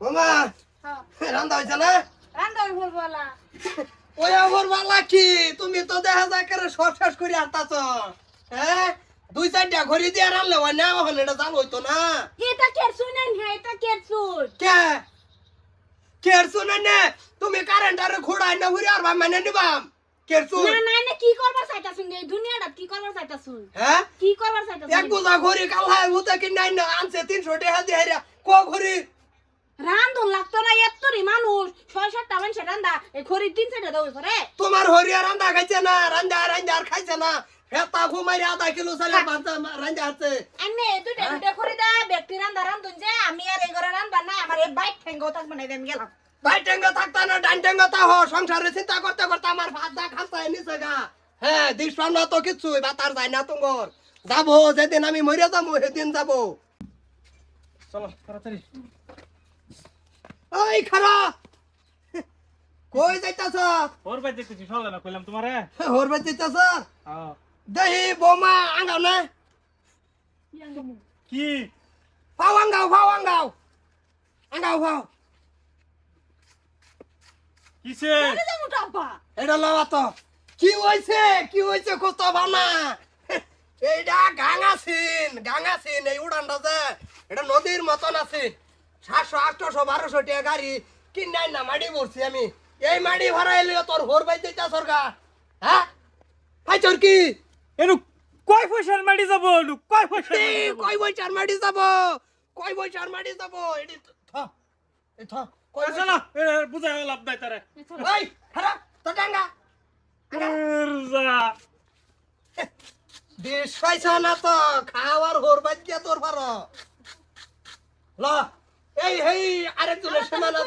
মামা হ্যাঁ। রান্দা হয়েছে না? রান্না ভুলবলা ওই আমার বালা কি? তুমি তো দেখা যায় করে সব শেষ করে আনতাছ। হ্যাঁ? দুই চারটা ঘড়ি দিয়ে রানলে ওই না হলে এটা জাল হইতো না। এটা কেরছুন হ্যাঁ এটা কেরছুন কে? কেরছু না নে তুমি কারেন্টারে খুড়াই না ঘুরে আর মানে নিবাম কেরছু না না না কি করবার চাইতাছুন এই দুনিয়াটা কি করবার চাইতাছুন? হ্যাঁ? কি করবার এক চাইতাছুন বোঝা ঘড়ি কালাই উতে কি নাই না আনছে তিনশো টাকা দিয়ে ক ঘড়ি? রান্ধন লাগতো না এত্তরি মানুষ। ছয় সাতটা মানুষের রান্দা এই খড়ির তিন চারটা দেওয়া করে তোমার হরিয়া রান্দা খাইছে না রান্দা রান্দা আর খাইছে না। হেতা ঘুমাই আধা কিলো চালে বাঁচা রান্দা আছে। আমি দুটা দুটা খড়ি দা ব্যক্তি রান্দা রান্ধুন যে আমি আর এই ঘরে রান্ধবা না আমার এই বাইক ঠেঙ্গো থাকবে না আমি গেলাম। ভাই টেঙ্গা থাকতা না ডান টেঙ্গা তা হ সংসারে চিন্তা করতে করতে আমার ভাত দা খাস্তা নিছে গা। হ্যাঁ দিস না তো কিচ্ছু বাতার যায় না তুঙ্গর যাব যেদিন আমি মরে যাব সেদিন যাব। চলো তাড়াতাড়ি। ওই খারা কই যাইতাছ? ওর বাই দেখতেছি সকালে না কইলাম তোমারে। হরবে যাইতাছ? হ্যাঁ। দেহি বোমা আঙ্গাও না। কি? ফাও আঙ্গাও ফাও আঙ্গাও। আঙ্গাও ফাও। কিসে? এটা লওয়া তো। কি হইছে? কি হইছে কত ভানা এইটা গাঙাছিন গাঙাছিন এই উড়ানটা যে এটা নদীর মতন আছে। সাতশো আটশো বারোশো টাকা গাড়ি কিনাই না মাটি পড়ছি আমি। এই মাটি ভরাইলে তোর হোর বাই দিতা সরকার। হ্যাঁ? হাই তোর কি? এনু কয় পয়সার মাটি যাব এনু কয় পয়সা কই বইচার মাটি যাব? কই বইচার মাটি যাব? এটি থ এই থ আচ্ছা না এ বুঝা লাভ নাই তারে। ওই খারাপ তো ডাঙ্গা বিষ পাইছা না তো খাওয়ার হোর বাদ দিয়া তোর ভার ল। এই হেই আরেকজনের সীমানা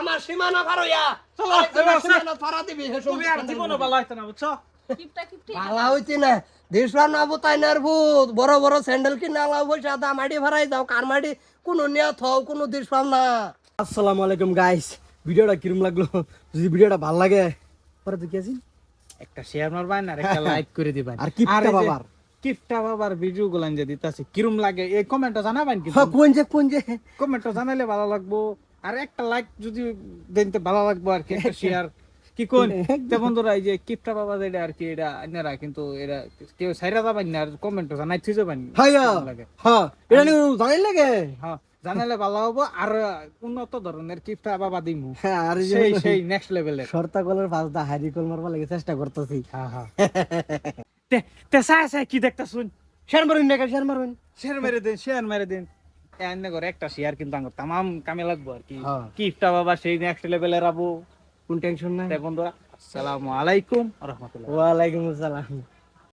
আমার সীমানা ভারইয়া চলো, সীমানা ফারা দিবি হে তুমি আর জীবনও ভালো হইতো না বুঝছ? কিপটা কিপটি। ভালা হইতি না। দেশরা না বুতাইনার ভূত। বড় বড় স্যান্ডেল কিনে আলাও পয়সা দা মাটি ভাড়াই যাও। কার মাটি? কোনো নিয়া থও কোনো দিস না। আসসালামু আলাইকুম গাইস ভিডিওটা কিরম লাগল? যদি ভিডিওটা ভালো লাগে পরে তো কি একটা শেয়ার মারবেন আর একটা লাইক করে দিবেন আর কিপটা বাবার। কিপটা বাবার ভিডিও গুলান যে দিতাছে কিরম লাগে? এই কমেন্টটা জানাবেন কি হ্যাঁ কোন যে কোন যে। কমেন্টটা জানাইলে ভালো লাগবো। আর একটা লাইক যদি দিতে ভালো লাগবো আর কি একটা শেয়ার কি কোন? তে বন্ধুরা এই যে কিপটা বাবা যেটা আর কি এটা আপনারা কিন্তু এটা কেউ সাইরা যাবেন না আর কমেন্টও জানাই থুই যাবেন। হ্যাঁ লাগে? হ্যাঁ এটা নিয়ে জানাই লাগে? হ্যাঁ জানাইলে ভালো হব আর উন্নত ধরনের কিপটা বাবা দিমু। হ্যাঁ আর সেই সেই নেক্সট লেভেলের শর্তা কলের পাঁচ দা হারি কল মারবা লাগে চেষ্টা করতেছি। হ্যাঁ হ্যাঁ। তে তে সাই সাই কি দেখতা শুন শেয়ার মারুন না শেয়ার মারুন। শেয়ার মেরে দিন শেয়ার মেরে দিন। এনে করে একটা শেয়ার কিন্তু আঙ্গ তামাম কামে লাগবো আর কি। কিফটা বাবা সেই নেক্সট লেভেলে আবো। কোন টেনশন নাই। বন্ধুরা আসসালামু আলাইকুম। রহমতুল্লাহ। ওয়ালাইকুম আসসালাম।